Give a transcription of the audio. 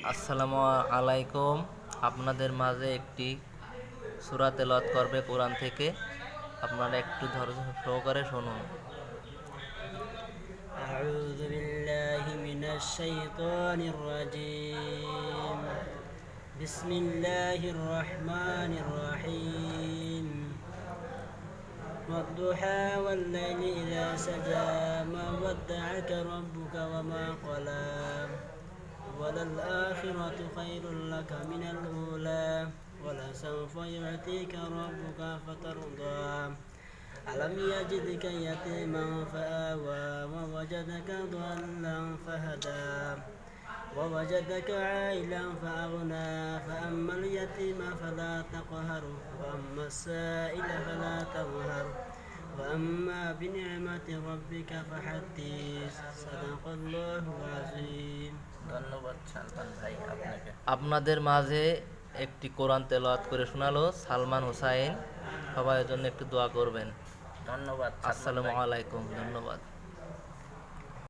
আসসালামু আলাইকুম আপনাদের মাঝে একটি সূরা তেলাওয়াত করবে কোরআন থেকে আপনারা একটু ধৈর্য সহকারে শুনুন أعوذ بالله من الشيطان الرجيم بسم الله الرحمن الرحيم والضحى والليل إذا سجى ما ودعك ربك وما قلى وللآخرة خير لك من الأولى ولسوف يعطيك ربك فترضى. ألم يجدك يتيما فآوى ووجدك ضالا فهدى. ووجدك عائلا فأغنى. فأما اليتيم فلا تقهر وأما السائل فلا تنهر وأما بنعمة ربك فحدث. صدق الله العظيم. ধন্যবাদ সালমান ভাই আপনাকে। আপনাদের মাঝে একটি কোরআন তেলাওয়াত করে শোনালো সালমান হুসাইন। সবাই জন্য একটু দোয়া করবেন। ধন্যবাদ আসসালামু আলাইকুম ধন্যবাদ।